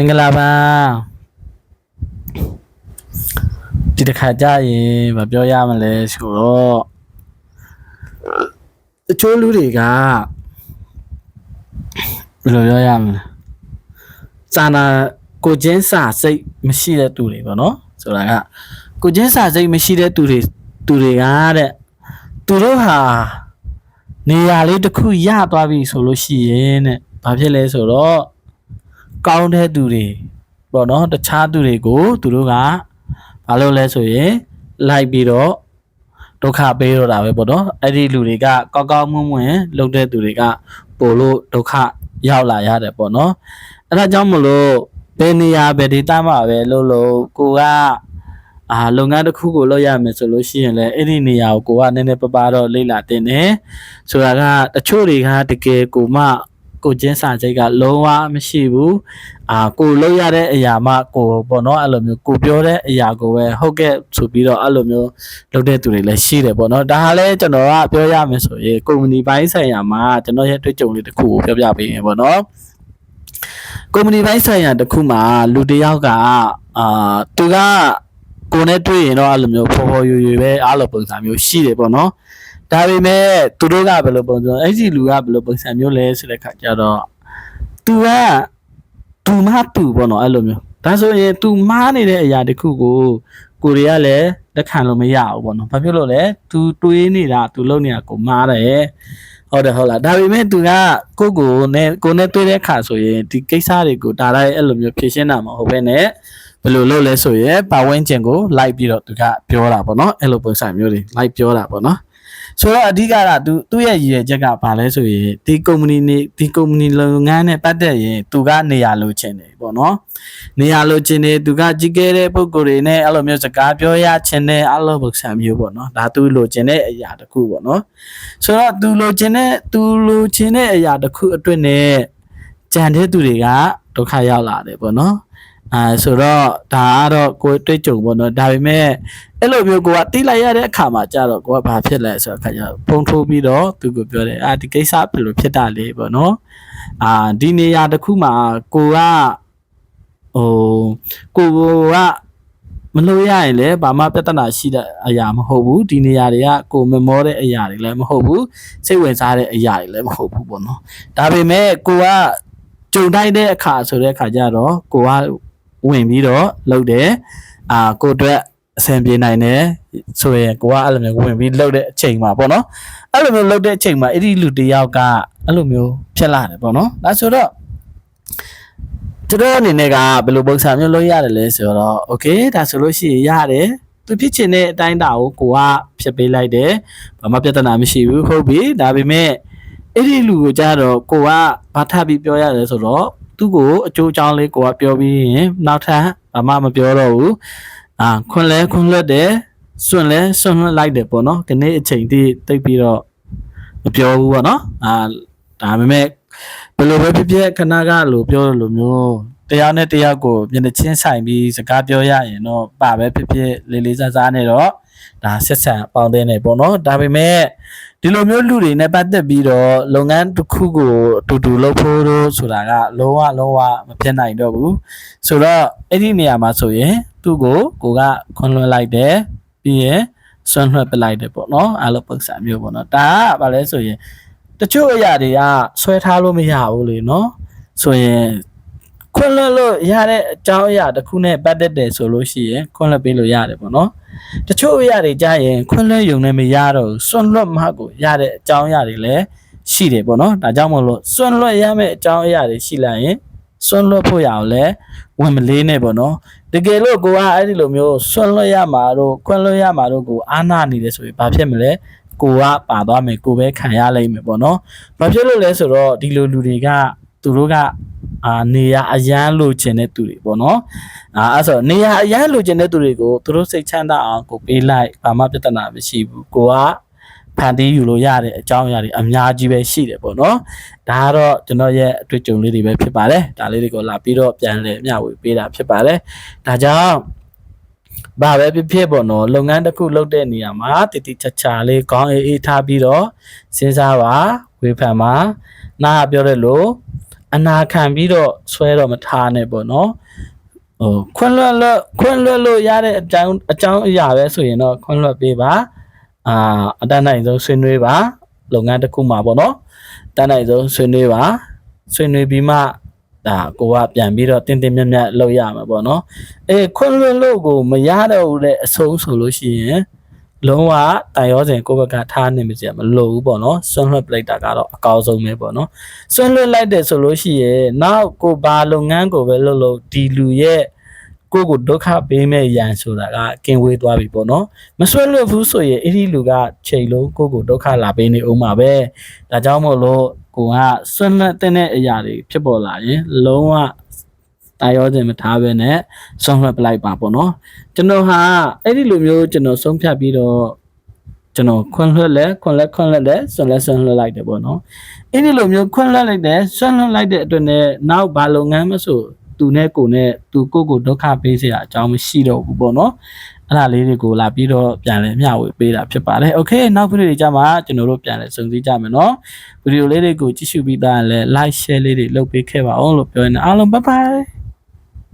င်္ဂလာပါဒီတစ်ခါကြာရင်မပြောရမလဲဆိုတော့အချိုးလူတွေကဘယ်လိုပြောရမလဲစာနာကိုချင်းစာစိတ်မရှိတဲ့သူတွေပေါ့နော်ဆိုတာကကိုချင်းစာစိတ်မရှိတဲ့သူတွေသူတွေကတဲ့သူတို့ဟာနေရာလေးတစ်ခုရသွားပြီဆိုလို့ရှိရင်တဲ့ဘာဖြစ်လဲဆိုတော့ ကောင်းတဲ့သူတွေပေါ့နော်တခြားသူတွေကိုသူတို့ကဘာလို့လဲဆိုရင်လိုက်ပြီးတော့ဒုက္ခပေးတော့တာပဲပေါ့နော်အဲ့ဒီလူတွေကကောက်ကောက်မွန်းမွန်းလုပ်တဲ့သူတွေကပို့လို့ဒုက္ခရောက်လာရတယ်ပေါ့နော်အဲ့ဒါကြောင့်မလို့ဘယ်နေရာဘယ်ဒေသမှာပဲလို့လို့ကိုကအာလုပ်ငန်းတစ်ခုကိုလုပ်ရမယ်ဆိုလို့ရှိရင်လည်းအဲ့ဒီနေရာကိုကိုကနည်းနည်းပပတော့လေ့လာတင်တယ်ဆိုတာကတချို့တွေကတကယ်ကိုမှ ကိုချင်းစာစိတ်ကလုံးဝမရှိဘူးအာကိုလုပ်ရတဲ့အရာမှကိုပေါ့နော်အဲ့လိုမျိုးကိုပြောတဲ့အရာကိုပဲဟုတ်ကဲ့ဆိုပြီးတော့အဲ့လိုမျိုးလုပ်တဲ့သူတွေလည်းရှိတယ်ပေါ့နော်ဒါဟာလည်းကျွန်တော်ကပြောရမယ်ဆိုရင်ကုမ္ပဏီပိုင်းဆိုင်ရာမှာကျွန်တော်ရဲ့တွေ့ကြုံလေးတစ်ခုကိုပြောပြပေးရင်ပေါ့နော်ကုမ္ပဏီပိုင်းဆိုင်ရာတစ်ခုမှာလူတစ်ယောက်ကအာသူကကိုယ်နဲ့တွေ့ရင်တော့အဲ့လိုမျိုးဖော်ဖော်ရွရွပဲအဲ့လိုပုံစံမျိုးရှိတယ်ပေါ့နော် ဒါပေမဲ့သူတို့ကဘယ်လိုပုံစံအဲ့ဒီလူကဘယ်လိုပုံစံမျိုးလဲဆိုတဲ့ခါကျတော့ तू က तू မ तू ပေါ့နော်အဲ့လိုမျိုးဒါဆိုရင် तू မားနေတဲ့အရာတစ်ခုကိုကိုတွေကလည်းလက်ခံလို့မရဘူးပေါ့နော်ဘာဖြစ်လို့လဲ तू တွေးနေတာ तू လုပ်နေတာကိုမားတယ်ဟုတ်တယ်ဟုတ်လားဒါပေမဲ့ तू ကကိုယ့်ကိုနဲ့ကိုယ်နဲ့တွေ့တဲ့ခါဆိုရင်ဒီကိစ္စတွေကိုဒါလိုက်အဲ့လိုမျိုးဖြေရှင်းတာမဟုတ်ဘဲနဲ့ဘယ်လိုလုပ်လဲဆိုရင်ပါဝင်းကျင်ကိုလိုက်ပြီးတော့သူကပြောတာပေါ့နော်အဲ့လိုပုံစံမျိုးတွေလိုက်ပြောတာပေါ့နော် ဆိုတော့အဓိကကသူသူ့ရဲ့ရည်ရွယ်ချက်ကဘာလဲဆိုရင်ဒီကုမ္ပဏီနေဒီကုမ္ပဏီလုပ်ငန်းနဲ့ပတ်သက်ရင်သူကနေရာလိုချင်တယ်ပေါ့နော်နေရာလိုချင်တယ်သူကကြီးခဲ့တဲ့ပုံကိုယ်တွေနဲ့အဲ့လိုမျိုးစကားပြောရချင်တယ်အဲ့လိုပုံစံမျိုးပေါ့နော်ဒါသူလိုချင်တဲ့အရာတစ်ခုပေါ့နော်ဆိုတော့သူလိုချင်တဲ့သူလိုချင်တဲ့အရာတစ်ခုအတွက်နဲ့ကြံတဲ့သူတွေကဒုက္ခရောက်လာတယ်ပေါ့နော် အဲဆိုတော့ဒါကတော့ကိုယ်တွေ့ကြုံပေါ့နော်ဒါပေမဲ့အဲ့လိုမျိုးကိုကတိလိုက်ရတဲ့အခါမှာကြတော့ကိုကဘာဖြစ်လဲဆိုတော့အခါကျတော့ပုံထိုးပြီးတော့သူကပြောတယ်အာဒီကိစ္စဘယ်လိုဖြစ်တာလဲပေါ့နော်အာဒီနေရာတစ်ခုမှာကိုကဟိုကိုကမလို့ရရင်လည်းဘာမှပြဿနာရှိတဲ့အရာမဟုတ်ဘူးဒီနေရာတွေကကိုမမောတဲ့အရာတွေလည်းမဟုတ်ဘူးစိတ်ဝင်စားတဲ့အရာတွေလည်းမဟုတ်ဘူးပေါ့နော်ဒါပေမဲ့ကိုကကြုံတိုက်တဲ့အခါဆိုတဲ့အခါကျတော့ကိုက ဝင်ပြီးတော့လုပ်တယ်အာကိုအတွက်အဆင်ပြေနိုင်တယ်ဆိုရင်ကိုကအဲ့လိုမျိုးဝင်ပြီးလှုပ်တဲ့အချိန်မှာပေါ့နော်အဲ့လိုမျိုးလှုပ်တဲ့အချိန်မှာအဲ့ဒီလူတယောက်ကအဲ့လိုမျိုးဖြစ်လာတယ်ပေါ့နော်ဒါဆိုတော့ကျွန်တော်အနေနဲ့ကဘယ်လိုပုံစံမျိုးလုပ်ရတယ်လဲဆိုတော့ okay ဒါဆိုလို့ရှိရင်ရတယ်သူဖြစ်ချင်တဲ့အတိုင်းတာကိုကိုကဖြစ်ပေးလိုက်တယ်ဘာမှပြဿနာမရှိဘူးဟုတ်ပြီဒါပေမဲ့အဲ့ဒီလူကိုကြတော့ကိုကဘာထပ်ပြီးပြောရတယ်ဆိုတော့ သူ့ကိုအကျိုးအကြောင်းလေးကိုကပြောပြီးရင်နောက်ထပ်ဘာမှမပြောတော့ဘူးအာခွန်းလဲခွန်းလွတ်တယ်စွန့်လဲစွန့်လွတ်လိုက်တယ်ပေါ့နော်ဒီနေ့အချိန်တိတိတ်ပြီးတော့မပြောဘူးပေါ့နော်အာဒါပေမဲ့ဘယ်လိုပဲဖြစ်ဖြစ်ခဏကလို့ပြောလို့မျိုးတရားနဲ့တရားကိုမျက်နှာချင်းဆိုင်ပြီးစကားပြောရရင်တော့ပါပဲဖြစ်ဖြစ်လေးလေးစားစားနဲ့တော့ဒါဆက်ဆံပေါင်းတဲ့နေပေါ့နော်ဒါပေမဲ့ ဒီလိုမျိုးလူတွေနဲ့ပတ်သက်ပြီးတော့လုပ်ငန်းတစ်ခုကိုအတူတူလုပ်ဖို့လို့ဆိုတာကလုံးဝလုံးဝမဖြစ်နိုင်တော့ဘူးဆိုတော့အဲ့ဒီနေရာမှာဆိုရင်သူ့ကိုကိုကခွန်လွှတ်လိုက်တယ်ပြီးရင်ဆွန့်လွှတ်ပလိုက်တယ်ပေါ့နော်အဲ့လိုပုံစံမျိုးပေါ့နော်ဒါကဘာလဲဆိုရင်တချို့အရာတွေကဆွဲထားလို့မရဘူးလေနော်ဆိုရင်ခွင့်လွှတ်လို့ရတဲ့အကြောင်းအရာတစ်ခုနဲ့ပတ်သက်တယ်ဆိုလို့ရှိရင်ခွင့်လွှတ်ပေးလို့ရတယ်ပေါ့နော် တချို့အရာတွေကြာရင်ခွင့်လွှတ်ယုံနဲ့မရတော့ဘူးစွန့်လွတ်မှကိုရတဲ့အကြောင်းအရာတွေလည်းရှိတယ်ပေါ့နော်ဒါကြောင့်မလို့စွန့်လွတ်ရမယ့်အကြောင်းအရာတွေရှိလာရင်စွန့်လွတ်ဖို့ရအောင်လဲဝင်မလေးနဲ့ပေါ့နော်တကယ်လို့ကိုကအဲ့ဒီလိုမျိုးစွန့်လွတ်ရမှာတော့ခွင့်လွတ်ရမှာတော့ကိုအာနာနေတယ်ဆိုရင်ဘာဖြစ်မလဲကိုကပါသွားမယ်ကိုပဲခံရလိမ့်မယ်ပေါ့နော်ဘာဖြစ်လို့လဲဆိုတော့ဒီလိုလူတွေကသူတို့က အာနေရအရန်လိုချင်တဲ့သူတွေပေါ့နော်အာအဲ့ဆိုနေရအရန်လိုချင်တဲ့သူတွေကိုသူတို့စိတ်ချမ်းသာအောင်ကိုပေးလိုက်ဘာမှပြဿနာမရှိဘူးကိုကဖန်တီးယူလို့ရတဲ့အကြောင်းအရာတွေအများကြီးပဲရှိတယ်ပေါ့နော်ဒါကတော့ကျွန်တော်ရဲ့အတွေ့အကြုံလေးတွေပဲဖြစ်ပါတယ်ဒါလေးတွေကိုလာပြီးတော့ပြန်လဲမျှဝေပေးတာဖြစ်ပါတယ်ဒါကြောင့်ဘာပဲဖြစ်ဖြစ်ပေါ့နော်လုပ်ငန်းတစ်ခုလုပ်တဲ့နေရာမှာတည်တည်ချာချာလေးကောင်းအေးအေးထားပြီးတော့စဉ်းစားပါဝေဖန်ပါနားပြောတဲ့လို့ အနာခံပြီးတော့ဆွဲတော့မထားနဲ့ပေါ့နော်ဟိုခွန်းလွတ်လွတ်ခွန်းလွတ်လို့ရတဲ့အကြောင်းအကြောင်းအရာပဲဆိုရင်တော့ခွန်းလွတ်ပေးပါအာအတန်းနိုင်ဆုံးဆွေးနွေးပါလုပ်ငန်းတစ်ခုမှာပေါ့နော်တန်းနိုင်ဆုံးဆွေးနွေးပါဆွေးနွေးပြီးမှဒါကိုကပြန်ပြီးတော့တင်းတင်းမြတ်မြတ်လုပ်ရမှာပေါ့နော်အေးခွန်းလွတ်လို့ကိုမရတော့ဘူးတဲ့အဆုံးဆိုလို့ရှိရင် လုံးဝတိုင်ရောစဉ်ကိုယ့်ဘက်ကထားနေမစရာမလိုဘူးပေါ့နော်ဆွန့်လွတ်ပလိုက်တာကတော့အကောင်းဆုံးပဲပေါ့နော်ဆွန့်လွတ်လိုက်တယ်ဆိုလို့ရှိရင်နောက်ကိုဘာလုပ်ငန်းကိုပဲလုပ်လို့ဒီလူရဲ့ကိုယ့်ကိုဒုက္ခပေးမဲ့ရန်ဆိုတာကကင်ဝေးသွားပြီပေါ့နော်မဆွတ်လွတ်ဘူးဆိုရင်အဲ့ဒီလူကချိန်လုံးကိုယ့်ကိုဒုက္ခလာပေးနေအောင်ပါပဲဒါကြောင့်မို့လို့ကိုကဆွတ်လွတ်တဲ့အရာတွေဖြစ်ပေါ်လာရင်လုံးဝ တာရောစင်မထားပဲနဲ့ဆုံးဖြတ်ပလိုက်ပါပေါ့နော်ကျွန်တော်ဟာအဲ့ဒီလိုမျိုးကျွန်တော်ဆုံးဖြတ်ပြီးတော့ကျွန်တော်ခွန်လွှတ်လဲခွန်လဲခွန်လွှတ်လဲဆွန်လဲဆွန်လွှတ်လိုက်တယ်ပေါ့နော်အဲ့ဒီလိုမျိုးခွန်လွှတ်လိုက်တယ်ဆွန်လွှတ်လိုက်တဲ့အတွက်နဲ့နောက်ဘာလုပ်ငန်းမဆိုသူနဲ့ကိုနဲ့သူကိုကိုဒုက္ခပေးစရာအကြောင်းမရှိတော့ဘူးပေါ့နော်အဲ့ဒါလေးတွေကိုလာပြီးတော့ပြန်လည်မျှဝေပေးတာဖြစ်ပါတယ်။ Okay နောက်ဗီဒီယိုတွေကြမှာကျွန်တော်တို့ပြန်လည်စုံစည်းကြမယ်နော်။ဗီဒီယိုလေးတွေကိုကြည့်ရှုပြီးသားရင်လည်း like share လေးတွေလုပ်ပေးခဲ့ပါအောင်လို့ပြောနေအားလုံး bye bye